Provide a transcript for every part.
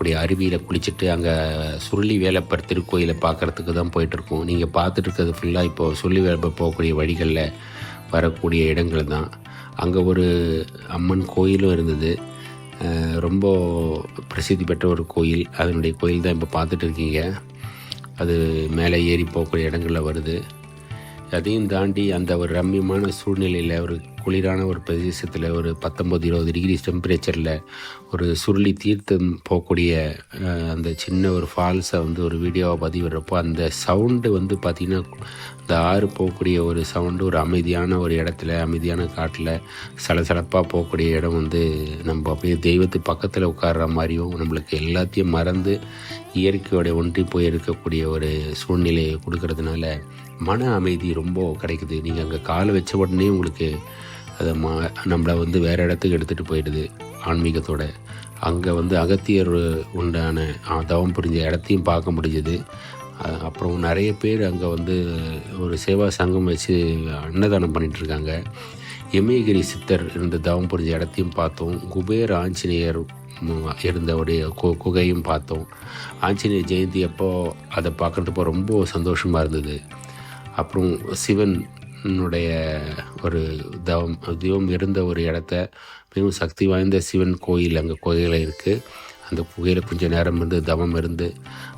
இருக்கக்கூடிய அருவியில் குளிச்சுட்டு அங்கே சுருளி வேலப்பர் திருக்கோயிலை பார்க்குறதுக்கு தான் போயிட்டுருக்கோம். நீங்கள் பார்த்துட்டு இருக்கிறது ஃபுல்லாக இப்போது சுருளி வேலப்பர் போகக்கூடிய வழிகளில் வரக்கூடிய இடங்கள் தான். அங்கே ஒரு அம்மன் கோயிலும் இருந்தது. ரொம்ப பிரசித்தி பெற்ற ஒரு கோயில். அதனுடைய கோயில் தான் இப்போ பார்த்துட்டு இருக்கீங்க அது மேலே ஏறி போகக்கூடிய இடங்களில் வருது. அதையும் தாண்டி அந்த ஒரு ரம்மியமான சூழ்நிலையில் ஒரு குளிரான ஒரு பிரதேசத்தில் ஒரு பத்தொம்பது இருபது டிகிரி டெம்பரேச்சரில் ஒரு சுருளி தீர்த்தம் போகக்கூடிய அந்த சின்ன ஒரு ஃபால்ஸை வந்து ஒரு வீடியோவை பதிவிடுறப்போ அந்த சவுண்டு வந்து பார்த்திங்கன்னா இந்த ஆறு போகக்கூடிய ஒரு சவுண்டு ஒரு அமைதியான ஒரு இடத்துல அமைதியான காட்டில் சலசலப்பாக போகக்கூடிய இடம் வந்து நம்ம அப்படியே தெய்வத்து பக்கத்தில் உட்கார்ற மாதிரியும் நம்மளுக்கு எல்லாத்தையும் மறந்து இயற்கையோட ஒன்றி போய் இருக்கக்கூடிய ஒரு சூழ்நிலையை கொடுக்கறதுனால மன அமைதி ரொம்ப கிடைக்குது. நீங்கள் அங்கே காலை வச்ச உடனே உங்களுக்கு அதை மா நம்மளை வந்து வேறு இடத்துக்கு எடுத்துகிட்டு போயிடுது ஆன்மீகத்தோட. அங்கே வந்து அகத்தியர் உண்டான தவம் புரிஞ்ச இடத்தையும் பார்க்க முடிஞ்சது. அப்புறம் நிறைய பேர் அங்கே வந்து ஒரு சேவா சங்கம் வச்சு அன்னதானம் பண்ணிகிட்ருக்காங்க இருக்காங்க எமயகிரி சித்தர் இருந்த தவம் புரிஞ்ச இடத்தையும் பார்த்தோம். குபேர் ஆஞ்சநேயர் இருந்தவுடைய கு குகையும் பார்த்தோம். ஆஞ்சநேயர் ஜெயந்தி அப்போ அதை பார்க்குறதுப்போ ரொம்ப சந்தோஷமாக இருந்தது. அப்புறம் சிவனுடைய ஒரு தவம் தெய்வம் இருந்த ஒரு இடத்த மிகவும் சக்தி வாய்ந்த சிவன் கோயில் அங்கே கோயிலில் இருக்குது அந்த குகையில் கொஞ்சம் நேரம் இருந்து தவம் இருந்து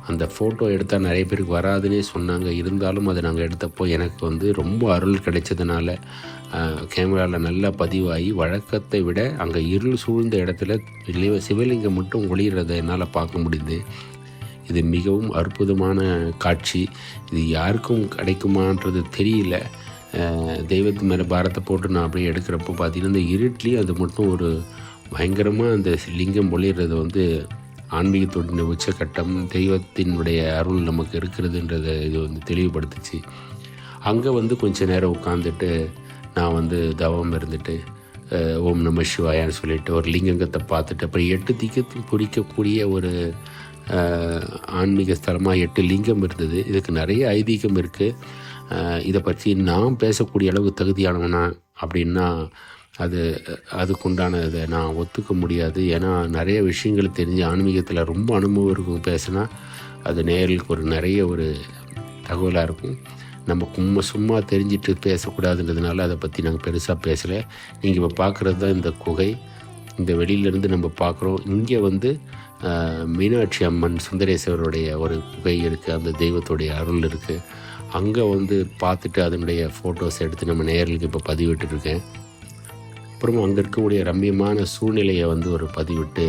அந்த ஃபோட்டோ எடுத்தால் நிறைய பேருக்கு வராதுன்னே சொன்னாங்க. இருந்தாலும் அதை நாங்கள் எடுத்தப்போ எனக்கு வந்து ரொம்ப அருள் கிடைச்சதுனால கேமராவில் நல்லா பதிவாகி வழக்கத்தை விட அங்கே இருள் சூழ்ந்த இடத்துல சிவலிங்கம் மட்டும் ஒளிகிறத என்னால் பார்க்க முடியுது இது மிகவும் அற்புதமான காட்சி. இது யாருக்கும் கிடைக்குமான்றது தெரியல. தெய்வத்து மேலே பாரத்தை போட்டு நான் அப்படியே எடுக்கிறப்போ பார்த்தீங்கன்னா இந்த இருட்லேயும் அது மட்டும் ஒரு பயங்கரமாக அந்த லிங்கம் ஒளிர்றது வந்து ஆன்மீகத்தோட உச்சக்கட்டம் தெய்வத்தினுடைய அருள் நமக்கு இருக்கிறதுன்றதை இது வந்து தெளிவுபடுத்துச்சு. அங்கே வந்து கொஞ்ச நேரம் உட்காந்துட்டு நான் வந்து தவம் இருந்துட்டு ஓம் நம சிவாயான்னு சொல்லிட்டு ஒரு லிங்கங்கத்தை பார்த்துட்டு அப்புறம் எட்டு திக்கத்தில் பிடிக்கக்கூடிய ஒரு ஆன்மீக ஸ்தலமாக எட்டு லிங்கம் இருந்தது. இதுக்கு நிறைய ஐதீகம் இருக்குது இதை பற்றி நான் பேசக்கூடிய அளவு தகுதியானவனா அப்படின்னா அது அதுக்குண்டான இதை நான் ஒத்துக்க முடியாது. ஏன்னா நிறைய விஷயங்கள் தெரிஞ்சு ஆன்மீகத்தில் ரொம்ப அனுபவம் இருக்கும் பேசினா அது நேர்களுக்கு ஒரு நிறைய ஒரு தகவலாக இருக்கும். நம்ம சும்மா சும்மா தெரிஞ்சிட்டு பேசக்கூடாதுன்றதுனால அதை பற்றி நாங்கள் பெருசாக பேசலை. நீங்கள் இப்போ பார்க்குறது தான் இந்த குகை. இந்த வெளியிலேருந்து நம்ம பார்க்குறோம் இங்கே வந்து மீனாட்சி அம்மன் சுந்தரேஸ்வரருடைய ஒரு குகை இருக்குது அந்த தெய்வத்துடைய அருள் இருக்குது அங்கே வந்து பார்த்துட்டு அதனுடைய ஃபோட்டோஸ் எடுத்து நம்ம நேர்களுக்கு இப்போ பதிவிட்டுருக்கேன் இருக்கேன் அப்புறம் அங்கே இருக்கக்கூடிய ரம்மியமான சூழ்நிலையை வந்து ஒரு பதிவிட்டு